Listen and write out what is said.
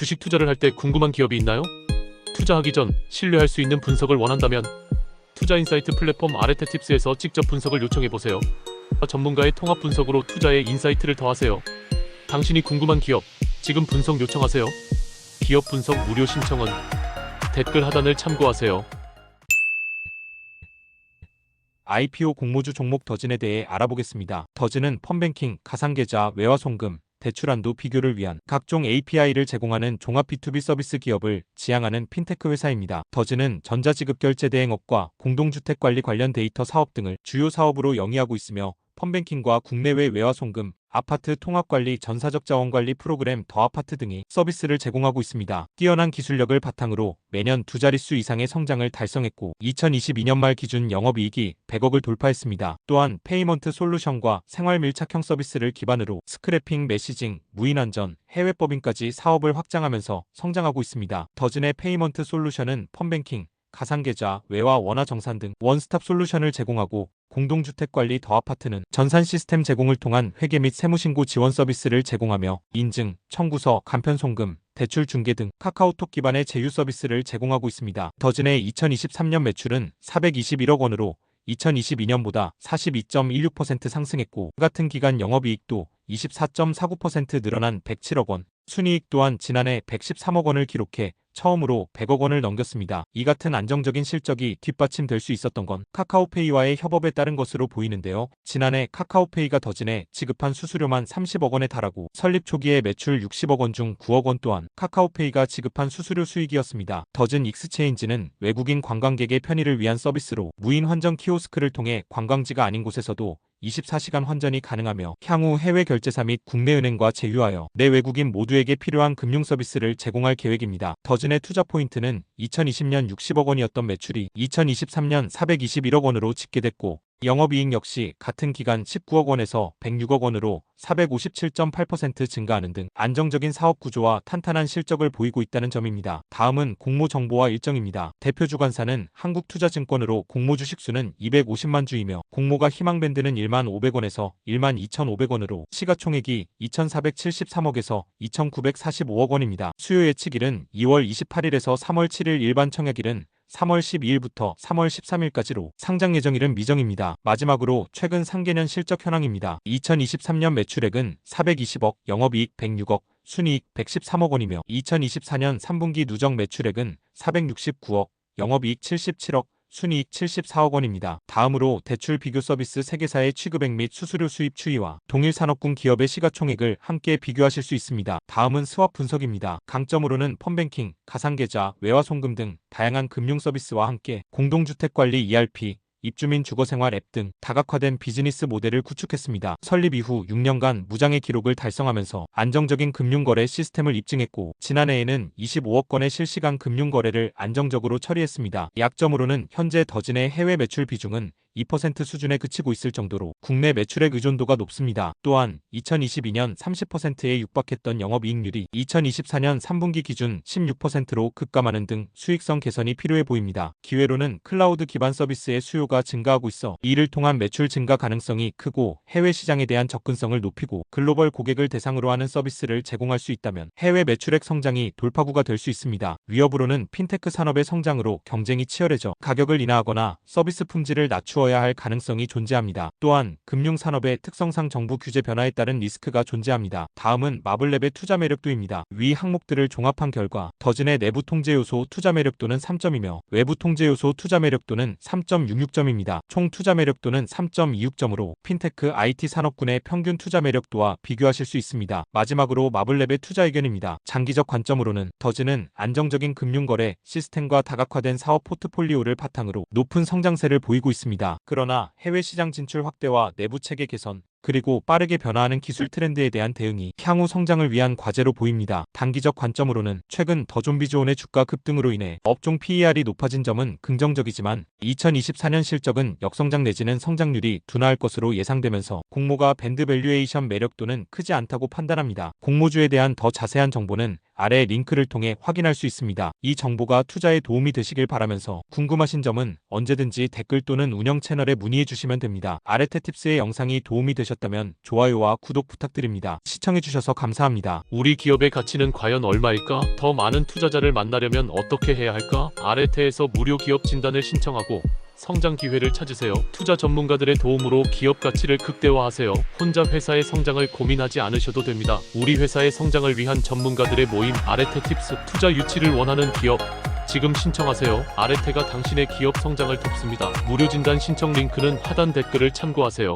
주식 투자를 할 때 궁금한 기업이 있나요? 투자하기 전 신뢰할 수 있는 분석을 원한다면 투자인사이트 플랫폼 아레테tips에서 직접 분석을 요청해 보세요. 전문가의 통합 분석으로 투자에 인사이트를 더하세요. 당신이 궁금한 기업 지금 분석 요청하세요. 기업 분석 무료 신청은 댓글 하단을 참고하세요. IPO 공모주 종목 더진에 대해 알아보겠습니다. 더진은 펀뱅킹, 가상계좌, 외화 송금, 대출한도 비교를 위한 각종 API를 제공하는 종합 B2B 서비스 기업을 지향하는 핀테크 회사입니다. 더진은 전자지급 결제 대행업과 공동주택 관리 관련 데이터 사업 등을 주요 사업으로 영위하고 있으며 펀뱅킹과 국내외 외화 송금, 아파트 통합관리 전사적 자원관리 프로그램 더 아파트 등의 서비스를 제공하고 있습니다. 뛰어난 기술력을 바탕으로 매년 두 자릿수 이상의 성장을 달성했고 2022년 말 기준 영업이익이 100억을 돌파했습니다. 또한 페이먼트 솔루션과 생활 밀착형 서비스를 기반으로 스크래핑, 메시징, 무인안전, 해외 법인까지 사업을 확장하면서 성장하고 있습니다. 더진의 페이먼트 솔루션은 펀뱅킹, 가상계좌, 외화 원화 정산 등 원스톱 솔루션을 제공하고 공동주택관리 더 아파트는 전산 시스템 제공을 통한 회계 및 세무신고 지원 서비스를 제공하며 인증, 청구서, 간편송금, 대출 중개 등 카카오톡 기반의 제휴 서비스를 제공하고 있습니다. 더진의 2023년 매출은 421억 원으로 2022년보다 42.16% 상승했고 같은 기간 영업이익도 24.49% 늘어난 107억 원, 순이익 또한 지난해 113억 원을 기록해 처음으로 100억 원을 넘겼습니다. 이 같은 안정적인 실적이 뒷받침될 수 있었던 건 카카오페이와의 협업에 따른 것으로 보이는데요. 지난해 카카오페이가 더진에 지급한 수수료만 30억 원에 달하고 설립 초기에 매출 60억 원 중 9억 원 또한 카카오페이가 지급한 수수료 수익이었습니다. 더진 익스체인지는 외국인 관광객의 편의를 위한 서비스로 무인 환전 키오스크를 통해 관광지가 아닌 곳에서도 24시간 환전이 가능하며 향후 해외 결제사 및 국내 은행과 제휴하여 내 외국인 모두에게 필요한 금융 서비스를 제공할 계획입니다. 더진의 투자 포인트는 2020년 60억 원이었던 매출이 2023년 421억 원으로 집계됐고 영업이익 역시 같은 기간 19억 원에서 106억 원으로 457.8% 증가하는 등 안정적인 사업 구조와 탄탄한 실적을 보이고 있다는 점입니다. 다음은 공모 정보와 일정입니다. 대표 주관사는 한국투자증권으로 공모 주식 수는 250만 주이며 공모가 희망밴드는 1만 500원에서 1만 2,500원으로 시가총액이 2,473억에서 2,945억 원입니다. 수요 예측일은 2월 28일에서 3월 7일 일반 청약일은 3월 12일부터 3월 13일까지로 상장 예정일은 미정입니다. 마지막으로 최근 상계년 실적 현황입니다. 2023년 매출액은 420억, 영업이익 106억, 순이익 113억 원이며 2024년 3분기 누적 매출액은 469억, 영업이익 77억, 순이익 74억 원입니다. 다음으로 대출 비교 서비스 세계사의 취급액 및 수수료 수입 추이와 동일 산업군 기업의 시가총액을 함께 비교하실 수 있습니다. 다음은 스왑 분석입니다. 강점으로는 펀뱅킹, 가상계좌, 외화 송금 등 다양한 금융 서비스와 함께 공동주택관리 ERP, 입주민 주거생활 앱 등 다각화된 비즈니스 모델을 구축했습니다. 설립 이후 6년간 무장의 기록을 달성하면서 안정적인 금융거래 시스템을 입증했고 지난해에는 25억 건의 실시간 금융거래를 안정적으로 처리했습니다. 약점으로는 현재 더진의 해외 매출 비중은 2% 수준에 그치고 있을 정도로 국내 매출액 의존도가 높습니다. 또한 2022년 30%에 육박했던 영업이익률이 2024년 3분기 기준 16%로 급감하는 등 수익성 개선이 필요해 보입니다. 기회로는 클라우드 기반 서비스의 수요가 증가하고 있어 이를 통한 매출 증가 가능성이 크고 해외 시장에 대한 접근성을 높이고 글로벌 고객을 대상으로 하는 서비스를 제공할 수 있다면 해외 매출액 성장이 돌파구가 될 수 있습니다. 위협으로는 핀테크 산업의 성장으로 경쟁이 치열해져 가격을 인하하거나 서비스 품질을 낮추어 주어야 할 가능성이 존재합니다. 또한 금융산업의 특성상 정부 규제 변화에 따른 리스크가 존재합니다. 다음은 마블랩의 투자 매력도입니다. 위 항목들을 종합한 결과 더진의 내부 통제 요소 투자 매력도는 3점이며 외부 통제 요소 투자 매력도는 3.66점입니다. 총 투자 매력도는 3.26점으로 핀테크 IT 산업군의 평균 투자 매력도와 비교하실 수 있습니다. 마지막으로 마블랩의 투자 의견입니다. 장기적 관점으로는 더진은 안정적인 금융거래 시스템과 다각화된 사업 포트폴리오를 바탕으로 높은 성장세를 보이고 있습니다. 그러나 해외 시장 진출 확대와 내부 체계 개선, 그리고 빠르게 변화하는 기술 트렌드에 대한 대응이 향후 성장을 위한 과제로 보입니다. 단기적 관점으로는 최근 더좀비즈온의 주가 급등으로 인해 업종 PER이 높아진 점은 긍정적이지만 2024년 실적은 역성장 내지는 성장률이 둔화할 것으로 예상되면서 공모가 밴드 밸류에이션 매력도는 크지 않다고 판단합니다. 공모주에 대한 더 자세한 정보는 아래 링크를 통해 확인할 수 있습니다. 이 정보가 투자에 도움이 되시길 바라면서 궁금하신 점은 언제든지 댓글 또는 운영 채널에 문의해 주시면 됩니다. 아레테 팁스의 영상이 도움이 되셨다면 좋아요와 구독 부탁드립니다. 시청해 주셔서 감사합니다. 우리 기업의 가치는 과연 얼마일까? 더 많은 투자자를 만나려면 어떻게 해야 할까? 아레테에서 무료 기업 진단을 신청하고 성장 기회를 찾으세요. 투자 전문가들의 도움으로 기업 가치를 극대화하세요. 혼자 회사의 성장을 고민하지 않으셔도 됩니다. 우리 회사의 성장을 위한 전문가들의 모임 아레테 팁스 투자 유치를 원하는 기업 지금 신청하세요. 아레테가 당신의 기업 성장을 돕습니다. 무료 진단 신청 링크는 하단 댓글을 참고하세요.